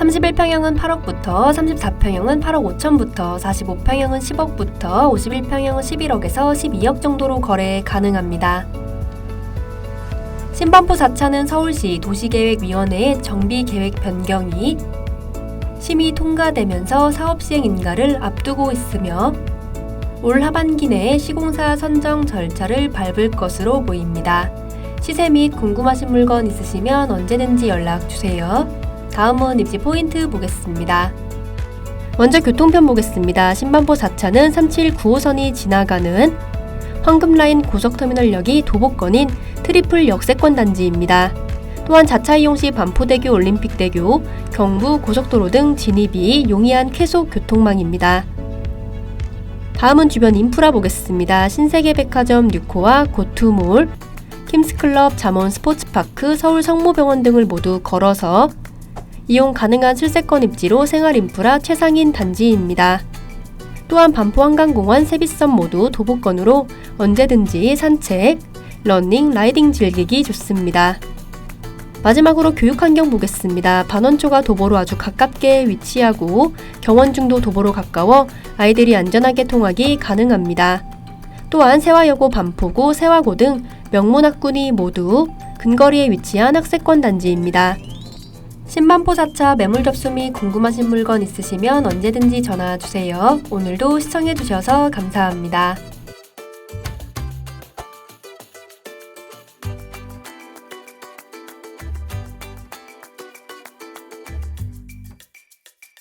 31평형은 8억부터 34평형은 8억 5천부터 45평형은 10억부터 51평형은 11억에서 12억 정도로 거래 가능합니다. 신반포 4차는 서울시 도시계획위원회의 정비계획 변경이 심의 통과되면서 사업 시행 인가를 앞두고 있으며 올 하반기 내에 시공사 선정 절차를 밟을 것으로 보입니다. 시세 및 궁금하신 물건 있으시면 언제든지 연락 주세요. 다음은 입지 포인트 보겠습니다. 먼저 교통편 보겠습니다. 신반포 4차는 3795선이 지나가는 황금라인 고속터미널역이 도보권인 트리플 역세권 단지입니다. 또한 자차 이용 시 반포대교 올림픽대교, 경부 고속도로 등 진입이 용이한 쾌속 교통망입니다. 다음은 주변 인프라 보겠습니다. 신세계 백화점 뉴코와 고투몰, 킴스클럽, 잠원 스포츠파크, 서울 성모병원 등을 모두 걸어서 이용 가능한 출세권 입지로 생활 인프라 최상인 단지입니다. 또한 반포 한강공원 세비섬 모두 도보권으로 언제든지 산책, 러닝, 라이딩 즐기기 좋습니다. 마지막으로 교육 환경 보겠습니다. 반원초가 도보로 아주 가깝게 위치하고 경원중도 도보로 가까워 아이들이 안전하게 통하기 가능합니다. 또한 세화여고 반포구, 세화고 등 명문학군이 모두 근거리에 위치한 학세권 단지입니다. 신반포 4차 매물 접수 및 궁금하신 물건 있으시면 언제든지 전화 주세요. 오늘도 시청해주셔서 감사합니다.